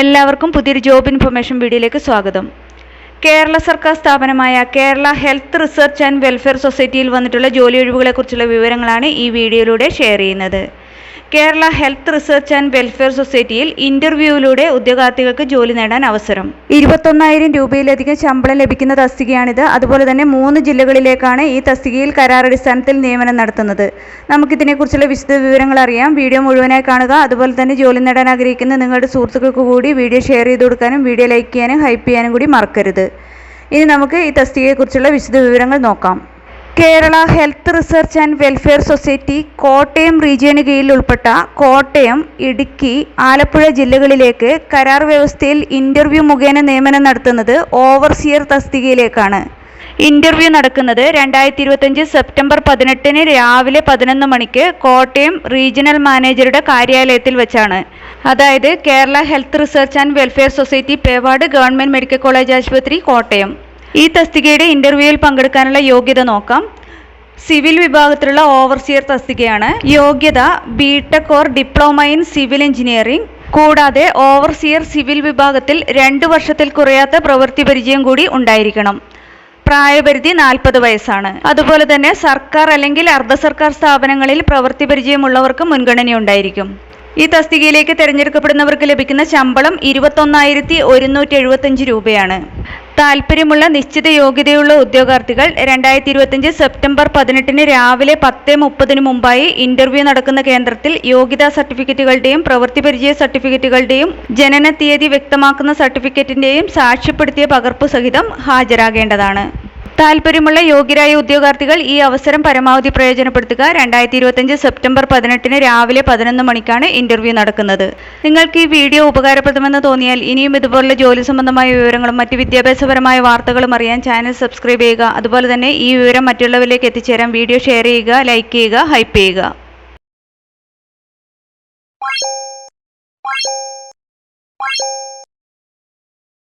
എല്ലാവർക്കും പുതിയൊരു job information വീഡിയോയിലേക്ക് സ്വാഗതം. കേരള സർക്കാർ സ്ഥാപനമായ Kerala health research and welfare സൊസൈറ്റിയിൽ വന്നിട്ടുള്ള ജോലി ഒഴിവുകളെക്കുറിച്ചുള്ള വിവരങ്ങളാണ് ഈ വീഡിയോയിലൂടെ ഷെയർ ചെയ്യുന്നത്. Kerala health research and welfare സൊസൈറ്റിയിൽ ഇന്റർവ്യൂവിലൂടെ ഉദ്യോഗാർത്ഥികൾക്ക് ജോലി നേടാൻ അവസരം. ഇരുപത്തൊന്നായിരം രൂപയിലധികം ശമ്പളം ലഭിക്കുന്ന തസ്തികയാണിത്. അതുപോലെ തന്നെ മൂന്ന് ജില്ലകളിലേക്കാണ് ഈ തസ്തികയിൽ കരാറടിസ്ഥാനത്തിൽ നിയമനം നടത്തുന്നത്. നമുക്കിതിനെക്കുറിച്ചുള്ള വിശദ വിവരങ്ങൾ അറിയാം. വീഡിയോ മുഴുവനായി കാണുക. അതുപോലെ തന്നെ ജോലി നേടാൻ ആഗ്രഹിക്കുന്ന നിങ്ങളുടെ സുഹൃത്തുക്കൾക്ക് കൂടി വീഡിയോ ഷെയർ ചെയ്ത് കൊടുക്കാനും വീഡിയോ ലൈക്ക് ചെയ്യാനും ഹൈപ്പ് ചെയ്യാനും കൂടി മറക്കരുത്. ഇനി നമുക്ക് ഈ തസ്തികയെക്കുറിച്ചുള്ള വിശദ വിവരങ്ങൾ നോക്കാം. Kerala health research and welfare society Kottayam റീജിയന് കീഴിൽ ഉൾപ്പെട്ട കോട്ടയം ഇടുക്കി ആലപ്പുഴ ജില്ലകളിലേക്ക് കരാർ വ്യവസ്ഥയിൽ ഇന്റർവ്യൂ മുഖേന നിയമനം നടത്തുന്നത് ഓവർസിയർ തസ്തികയിലേക്കാണ്. ഇന്റർവ്യൂ നടക്കുന്നത് രണ്ടായിരത്തി ഇരുപത്തഞ്ച് സെപ്റ്റംബർ പതിനെട്ടിന് രാവിലെ പതിനൊന്ന് മണിക്ക് കോട്ടയം റീജിയണൽ മാനേജറുടെ കാര്യാലയത്തിൽ വെച്ചാണ്. അതായത് Kerala health research and welfare society പേവാട് government medical college ആശുപത്രി കോട്ടയം. ഈ തസ്തികയുടെ ഇന്റർവ്യൂവിൽ പങ്കെടുക്കാനുള്ള യോഗ്യത നോക്കാം. സിവിൽ വിഭാഗത്തിലുള്ള ഓവർസിയർ തസ്തികയാണ്. യോഗ്യത BTech or diploma in civil engineering കൂടാതെ ഓവർസിയർ സിവിൽ വിഭാഗത്തിൽ രണ്ട് വർഷത്തിൽ കുറയാത്ത പ്രവൃത്തി പരിചയം കൂടി ഉണ്ടായിരിക്കണം. പ്രായപരിധി നാൽപ്പത് വയസ്സാണ്. അതുപോലെ തന്നെ സർക്കാർ അല്ലെങ്കിൽ അർദ്ധ സർക്കാർ സ്ഥാപനങ്ങളിൽ പ്രവൃത്തി പരിചയമുള്ളവർക്ക് മുൻഗണനയുണ്ടായിരിക്കും ഈ തസ്തികയിലേക്ക് തിരഞ്ഞെടുക്കപ്പെടുന്നവർക്ക് ലഭിക്കുന്ന ശമ്പളം ഇരുപത്തൊന്നായിരത്തി ഒരുന്നൂറ്റി എഴുപത്തഞ്ച് രൂപയാണ്. താല്പര്യമുള്ള നിശ്ചിത യോഗ്യതയുള്ള ഉദ്യോഗാർത്ഥികൾ രണ്ടായിരത്തി ഇരുപത്തിയഞ്ച് സെപ്റ്റംബർ പതിനെട്ടിന് രാവിലെ പത്ത് മുപ്പതിന് മുമ്പായി ഇന്റർവ്യൂ നടക്കുന്ന കേന്ദ്രത്തിൽ യോഗ്യതാ സർട്ടിഫിക്കറ്റുകളുടെയും പ്രവൃത്തി പരിചയ സർട്ടിഫിക്കറ്റുകളുടെയും ജനന തീയതി വ്യക്തമാക്കുന്ന സർട്ടിഫിക്കറ്റിന്റെയും സാക്ഷ്യപ്പെടുത്തിയ പകർപ്പ് സഹിതം ഹാജരാകേണ്ടതാണ്. താല്പര്യമുള്ള യോഗ്യരായ ഉദ്യോഗാർത്ഥികൾ ഈ അവസരം പരമാവധി പ്രയോജനപ്പെടുത്തുക. രണ്ടായിരത്തി ഇരുപത്തഞ്ച് സെപ്റ്റംബർ പതിനെട്ടിന് രാവിലെ പതിനൊന്ന് മണിക്കാണ് ഇന്റർവ്യൂ നടക്കുന്നത്. നിങ്ങൾക്ക് ഈ വീഡിയോ ഉപകാരപ്രദമെന്ന് തോന്നിയാൽ ഇനിയും ഇതുപോലുള്ള ജോലി സംബന്ധമായ വിവരങ്ങളും മറ്റ് വിദ്യാഭ്യാസപരമായ വാർത്തകളും അറിയാൻ ചാനൽ സബ്സ്ക്രൈബ് ചെയ്യുക. അതുപോലെ തന്നെ ഈ വിവരം മറ്റുള്ളവരിലേക്ക് എത്തിച്ചേരാൻ വീഡിയോ ഷെയർ ചെയ്യുക ലൈക്ക് ചെയ്യുക ഹൈപ്പ് ചെയ്യുക.